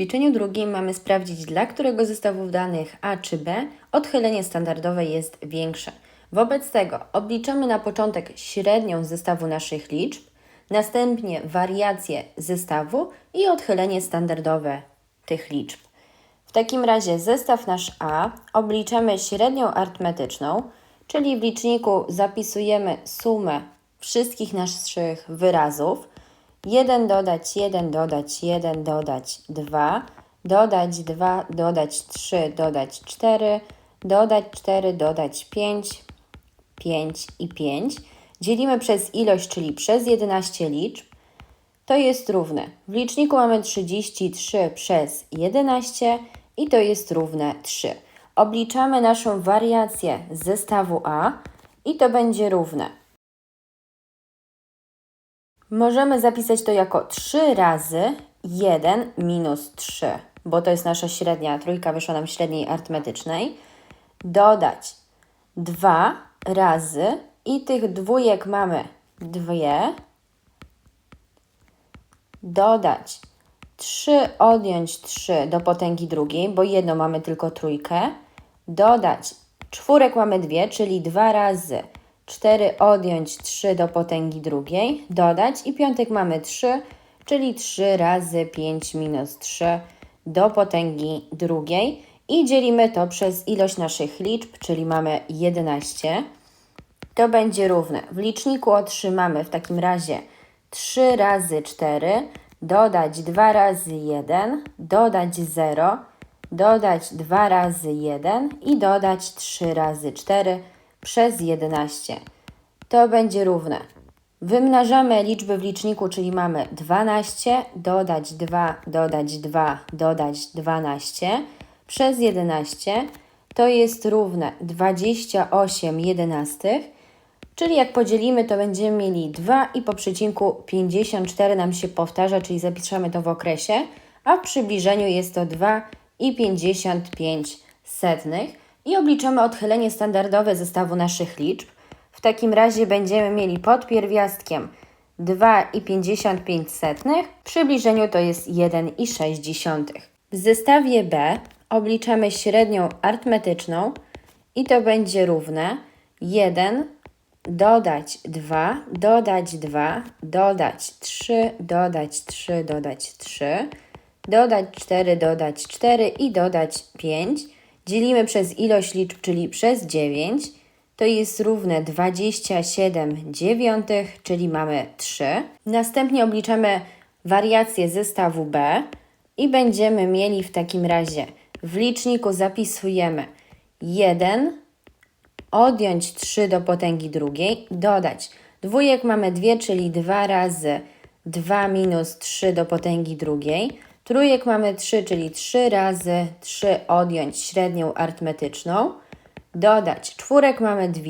ćwiczeniu drugim mamy sprawdzić, dla którego zestawów danych A czy B odchylenie standardowe jest większe. Wobec tego obliczamy na początek średnią zestawu naszych liczb, następnie wariację zestawu i odchylenie standardowe tych liczb. W takim razie zestaw nasz A obliczamy średnią arytmetyczną, czyli w liczniku zapisujemy sumę wszystkich naszych wyrazów. 1 dodać 1, dodać 1, dodać 2, dodać 2, dodać 3, dodać 4, dodać 4, dodać 5, 5 i 5. Dzielimy przez ilość, czyli przez 11 liczb. To jest równe. W liczniku mamy 33 przez 11 i to jest równe 3. Obliczamy naszą wariację zestawu A i to będzie równe. Możemy zapisać to jako 3 razy 1 minus 3, bo to jest nasza średnia, trójka wyszła nam średniej arytmetycznej. Dodać 2 razy i tych dwójek mamy dwie. Dodać 3, odjąć 3 do potęgi drugiej, bo jedno mamy tylko trójkę. Dodać czwórek mamy dwie, czyli 2 razy 4 odjąć 3 do potęgi drugiej, dodać i piątek mamy 3, czyli 3 razy 5 minus 3 do potęgi drugiej i dzielimy to przez ilość naszych liczb, czyli mamy 11. To będzie równe. W liczniku otrzymamy w takim razie 3 razy 4, dodać 2 razy 1, dodać 0, dodać 2 razy 1 i dodać 3 razy 4 przez 11. To będzie równe. Wymnażamy liczby w liczniku, czyli mamy 12, dodać 2, dodać 2, dodać 12 przez 11. To jest równe 28 jedenastych, czyli jak podzielimy, to będziemy mieli 2 i po przecinku 54 nam się powtarza, czyli zapiszemy to w okresie, a w przybliżeniu jest to 2 i 55 setnych i obliczamy odchylenie standardowe zestawu naszych liczb. W takim razie będziemy mieli pod pierwiastkiem 2,55 setnych. W przybliżeniu to jest 1,6. W zestawie B obliczamy średnią arytmetyczną i to będzie równe 1 dodać 2, dodać 2, dodać 3, dodać 3, dodać 3, dodać 4, dodać 4 i dodać 5. Dzielimy przez ilość liczb, czyli przez 9. To jest równe 27 dziewiątych, czyli mamy 3. Następnie obliczamy wariację zestawu B i będziemy mieli w takim razie w liczniku zapisujemy 1, odjąć 3 do potęgi drugiej, dodać dwójek mamy 2, czyli 2 razy 2 minus 3 do potęgi drugiej. Trójek mamy 3, czyli 3 razy 3 odjąć średnią arytmetyczną. Dodać czwórek mamy 2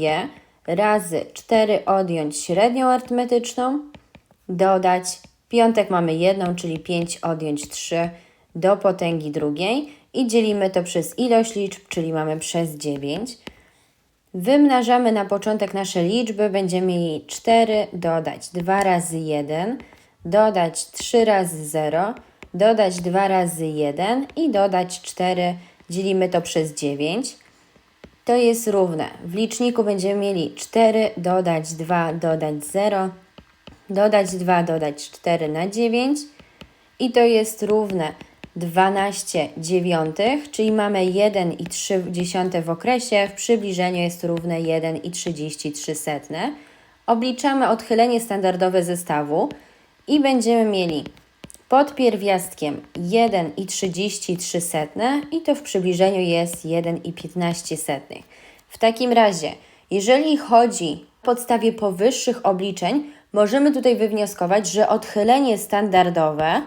razy 4 odjąć średnią arytmetyczną. Dodać piątek mamy 1, czyli 5 odjąć 3 do potęgi drugiej i dzielimy to przez ilość liczb, czyli mamy przez 9. Wymnażamy na początek nasze liczby, będziemy mieli 4, dodać 2 razy 1, dodać 3 razy 0, dodać 2 razy 1 i dodać 4, dzielimy to przez 9. To jest równe. W liczniku będziemy mieli 4, dodać 2, dodać 0, dodać 2, dodać 4 na 9 i to jest równe 12 dziewiątych, czyli mamy 1,3 w okresie, w przybliżeniu jest równe 1,33 setne. Obliczamy odchylenie standardowe zestawu i będziemy mieli pod pierwiastkiem 1,33 setne i to w przybliżeniu jest 1,15 setnych. W takim razie, jeżeli chodzi o podstawie powyższych obliczeń, możemy tutaj wywnioskować, że odchylenie standardowe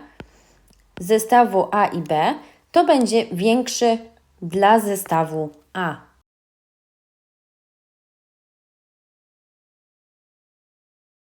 zestawu A i B to będzie większy dla zestawu A.